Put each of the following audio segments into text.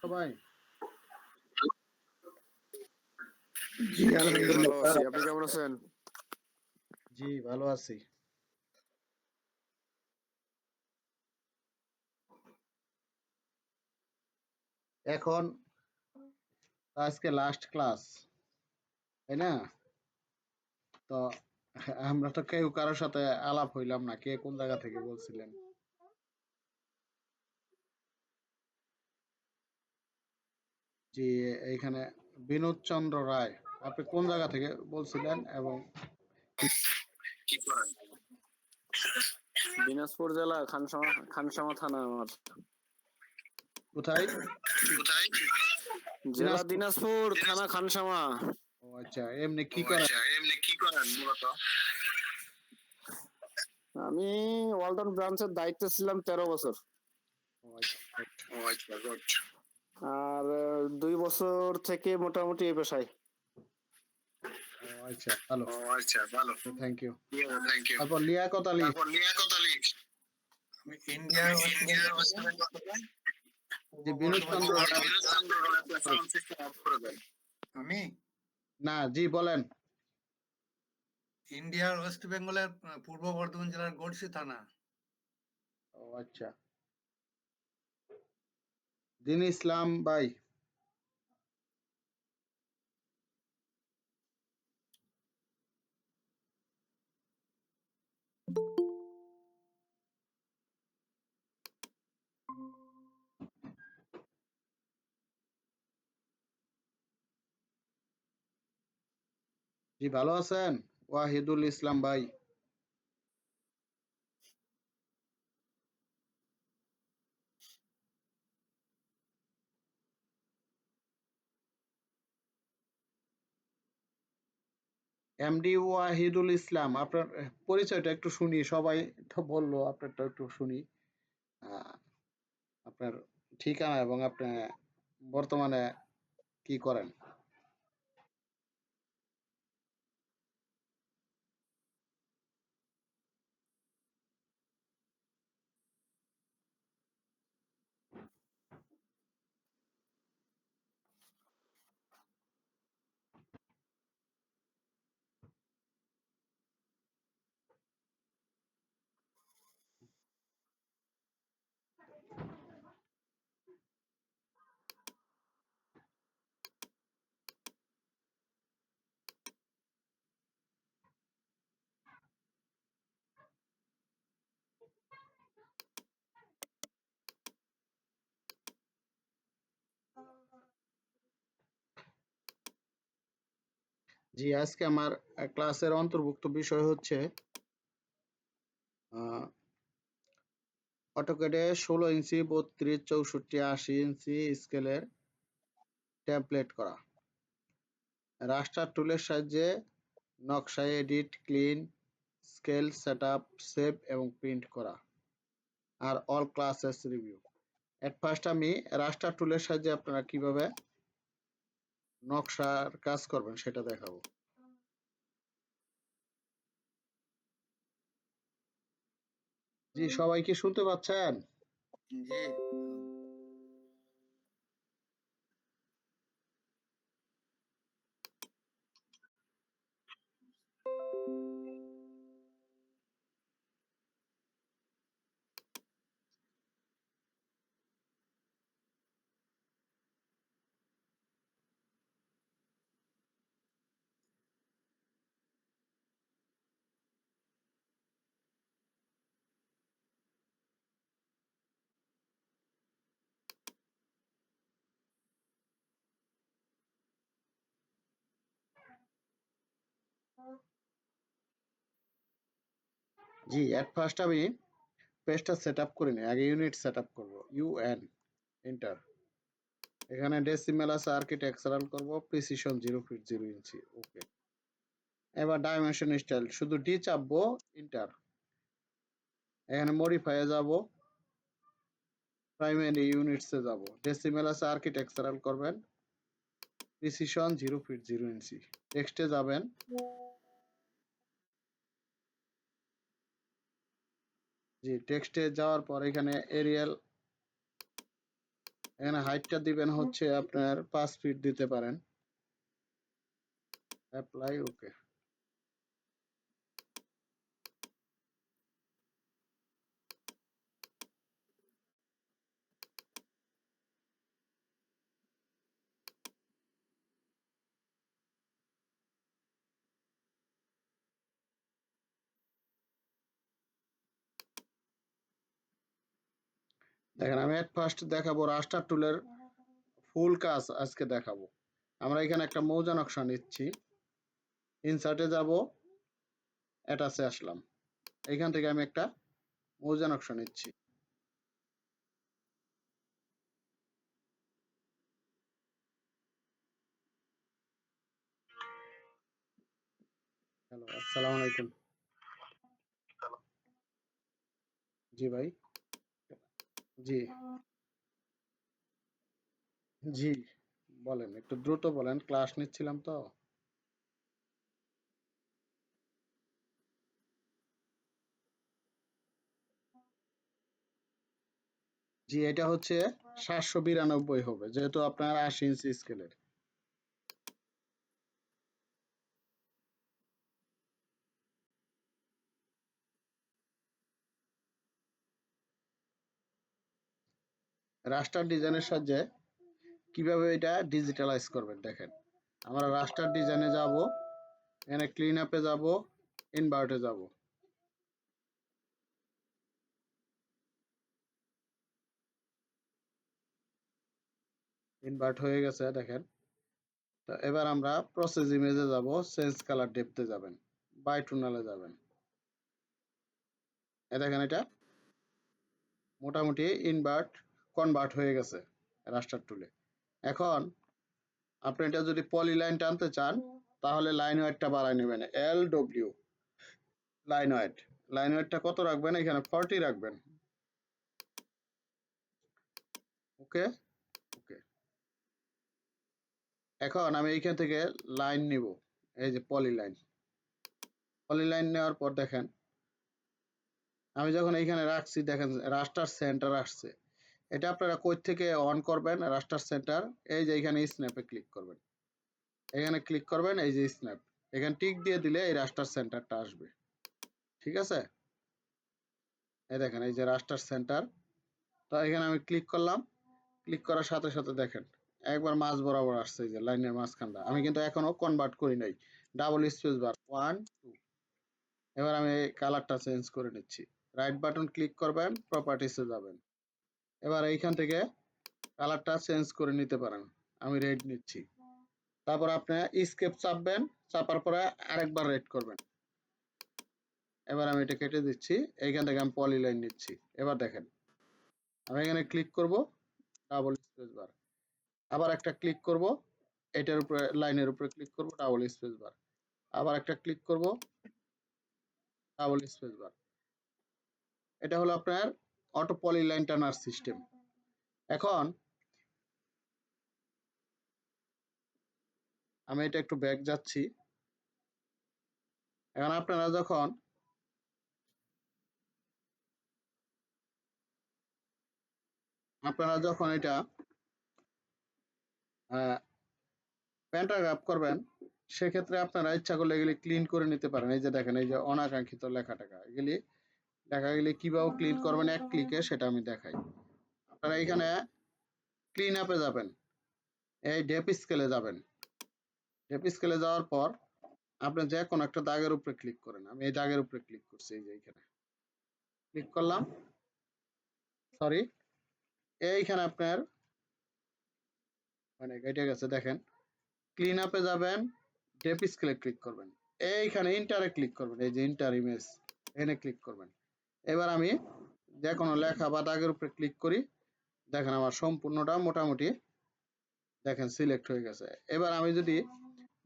সবাই। জি আলহামদুলিল্লাহ ভালো আছি। আপনি কেমন আছেন? জি ভালো আছি। এখন আজকে লাস্ট ক্লাস তাই না? তো আমরা তো কেউ কারোর সাথে আলাপ হইলাম না কে কোন জায়গা থেকে বলছিলেন? জি এইখানে বিনোদ চন্দ্র রায় আপনি কোন জায়গা থেকে বলছিলেন এবং দিনাজপুর জেলা খানসামা খানসামা থানা আমার। কোথায়? জেলা দিনাজপুর থানা খানসামা। ও আচ্ছা এমনি কি করেন? এমনি কি করেন মূলত? আমি ওয়ালটন ব্রাঞ্চের দায়িত্বে ছিলাম তেরো বছর। ও আচ্ছা, ও আচ্ছা আর দুই বছর থেকে মোটামুটি এই পেশায়। আচ্ছা ভালো। আচ্ছা ভালো। থ্যাংক ইউ থ্যাংক ইউ তারপর লিয়াকত আলী তারপর লিয়াকত আলী আমি ইন্ডিয়ার ইন্ডিয়ার ওয়েস্ট যে বিনোদ চন্দ্র বিনোদ চন্দ্র রায় সাউন্ড অফ করে দেন আমি? না জি বলেন। ইন্ডিয়ার ওয়েস্ট বেঙ্গলের পূর্ব বর্ধমান জেলার গড়সি থানা। ও আচ্ছা। দিন ইসলাম ভাই জি ভালো আছেন ওয়াহিদুল ইসলাম ভাই এমডি ওয়াহিদুল ইসলাম আপনার পরিচয়টা একটু শুনি, সবাই তো বলল, আপনারটা একটু শুনি। আপনার ঠিকানা এবং আপনি বর্তমানে কি করেন? জি, আজকে আমার ক্লাসের অন্তর্ভুক্ত বিষয় হচ্ছে অটোক্যাডে ষোলো ইঞ্চি, বত্রিশ, চৌষট্টি, আশি ইঞ্চি স্কেলের টেমপ্লেট করা। রাস্টার টুলের সাহায্যে নকশা edit clean scale set up save এবং প্রিন্ট করা। আর all classes review at first আমি রাস্টার টুলের সাহায্যে আপনারা কীভাবে নকশার কাজ করবেন সেটা দেখাবো। জি সবাই কি শুনতে পাচ্ছেন? জি। জি এট ফার্স্ট আমি পেজটা সেট আপ করে নিই। আগে ইউনিট সেট আপ করব ইউএন এন্টার এখানে ডেসিমেল আছে আর্কিটেকচারাল করব। Precision zero feet zero inch okay এবার ডাইমেনশন স্টাইল শুধু ডি চাপবো ইন্টার এখানে মডিফাইয়ে যাব। প্রাইমারি ইউনিটসে যাব। ডেসিমেল আছে আর্কিটেকচারাল করবেন। Precision zero feet zero inch টেক্সটে যাবেন। জি টেক্সটে যাওয়ার পর এখানে এরিয়াল এখানে হাইটটা দিবেন হচ্ছে আপনার পাঁচ ফিট দিতে পারেন। অ্যাপ্লাই ওকে দেখেন আমি এট ফার্স্ট দেখাবো রাস্টার টুলের ফুল কাজ আজকে দেখাবো। আমরা এখানে একটা মৌজা নকশা নিচ্ছি। ইনসার্টে যাব অ্যাটাচে আসলাম। এখান থেকে আমি একটা মৌজা নকশা নিচ্ছি। হ্যালো আসসালামু আলাইকুম। জি ভাই। জি। জি, বলেন, একটু দ্রুত বলেন, ক্লাস নিচ্ছিলাম তো। জি, এটা হচ্ছে সাতশো বিরানব্বই হবে, যেহেতু আপনার আশি ইঞ্চি স্কেলের। রাস্টার ডিজাইনের সাহায্যে কীভাবে এটা ডিজিটালাইজ করবেন, দেখেন। আমরা রাস্টার ডিজাইনে যাব, এখানে ক্লিন আপে যাব ইনভার্টে যাব। ইনভার্ট হয়ে গেছে, দেখেন। তো এবার আমরা প্রসেস ইমেজে যাব চেঞ্জ কালার ডেপতে যাবেন বাই টুনালে যাবেন। এ দেখেন এটা। মোটামুটি ইনভার্ট কনভার্ট হয়ে গেছে রাস্টার টুলে এখন আপনি এটা যদি পলি লাইন টানতে চান, তাহলে লাইন ওয়েটটা বাড়ায় নেবেন। L W line weight line ওয়েটটা কত রাখবেন? এখানে ফর্টি রাখবেন। ওকে ওকে এখন আমি এইখান থেকে লাইন নিব, এই যে পলি লাইন পলি লাইন নেওয়ার পর দেখেন, আমি যখন এইখানে রাখছি, দেখেন রাস্টার সেন্টার আসছে। এটা আপনারা কই থেকে অন করবেন? রাস্টার সেন্টার এই যে এখানে স্ন্যাপে ক্লিক করবেন। এখানে ক্লিক করবেন, এই যে স্ন্যাপ এখানে টিক দিয়ে দিলে এই রাস্টার সেন্টারটা আসবে। ঠিক আছে? এই দেখেন, এই যে রাস্টার সেন্টার তো এখানে আমি ক্লিক করলাম। ক্লিক করার সাথে সাথে দেখেন, একবার মাঝ বরাবর আসছে, এই যে লাইনের মাঝখানটা। আমি কিন্তু এখনও কনভার্ট করি নাই। Double space bar one two এবার আমি কালারটা চেঞ্জ করে নিচ্ছি। রাইট বাটন ক্লিক করবেন প্রপার্টিসে যাবেন। এবার এইখান থেকে কালারটা চেঞ্জ করে নিতে পারেন। আমি রেড নিচ্ছি। তারপর আপনি স্কেপ চাপবেন, চাপার পরে আরেকবার রেড করবেন। এবার আমি এটা কেটে দিচ্ছি। এইখান থেকে আমি পলি লাইন নিচ্ছি। এবার দেখেন, আমি এখানে ক্লিক করব, ডাবল স্পেস বার। আবার একটা ক্লিক করব, এটার উপরে, লাইনের উপরে ক্লিক করব, ডাবল স্পেস বার। আবার একটা ক্লিক করব, ডাবল স্পেস বার। এটা হলো আপনার অটো পলি লাইন টানার সিস্টেম এখন আমি এটা একটু ব্যাক যাচ্ছি। এখন আপনারা যখন আপনারা যখন এটা প্যান্টাগ্রাফ করবেন, সেক্ষেত্রে আপনারা ইচ্ছা করলে এগুলি ক্লিন করে নিতে পারেন। এই যে দেখেন, এই যে অনাকাঙ্ক্ষিত লেখা এগুলি লেখাগুলি কীভাবে ক্লিন করবেন এক ক্লিকে সেটা আমি দেখাই। আপনারা এখানে ক্লিন আপে যাবেন। এই ডেপ স্কেলে যাবেন। ডেপ স্কেলে যাওয়ার পর আপনি যে কোনো একটা দাগের উপরে ক্লিক করেন। আমি এই দাগের উপরে ক্লিক করছি, এই যে এইখানে। ক্লিক করলাম। সরি এইখানে আপনার মানে কেটে গেছে, দেখেন। ক্লিন আপে যাবেন ডেপ স্কেলে ক্লিক করবেন। এইখানে ইন্টারে ক্লিক করবেন। এই যে ইন্টার ইমেজ এখানে ক্লিক করবেন। এবার আমি যে কোনো লেখা বা দাগের উপরে ক্লিক করি, দেখেন আমার সম্পূর্ণটা মোটামুটি দেখেন সিলেক্ট হয়ে গেছে। এবার আমি যদি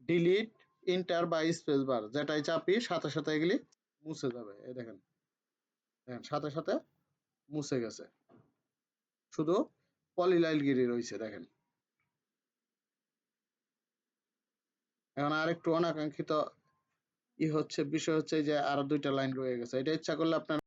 ডিলিট ইন্টার বা স্পেস বার যেটাই চাপি, সাথে সাথে এগুলি মুছে যাবে। এই দেখেন দেখেন সাথে সাথে মুছে গেছে। শুধু পলিলাইলগিরি রয়েছে, দেখেন। এখন আরেকটু অনাকাঙ্ক্ষিত ই হচ্ছে, বিষয় হচ্ছে যে আরও দুইটা লাইন রয়ে গেছে। এটা ইচ্ছা করলে আপনার